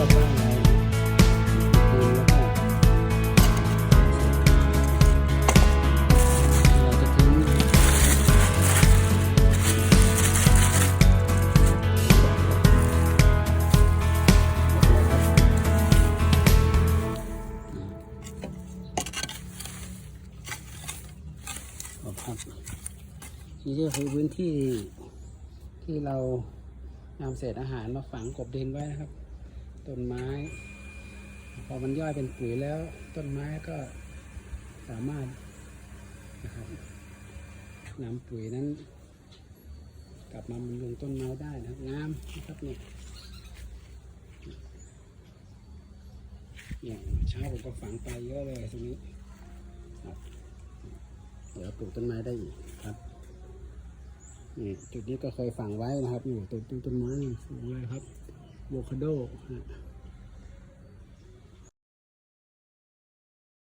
เราจะถือโอเคนี่ก็คือพื้นที่ที่เรานำเศษอาหารมาฝังกบเดินไว้นะครับ ต้นไม้ พอมันย่อยเป็นปุ๋ยแล้ว ต้นไม้ก็สามารถนะครับนำปุ๋ยนั้น กลับมาบำรุงต้นไม้ได้นะครับงามนะครับเนี่ยเนี่ยเช้าผมก็ฝังไปเยอะเลยตรงนี้เดี๋ยวปลูกต้นไม้ได้อีกครับนี่จุดนี้ก็เคยฝังไว้นะครับอยู่ต้นต้นต้นไม้สูงเลยครับ โวคาโด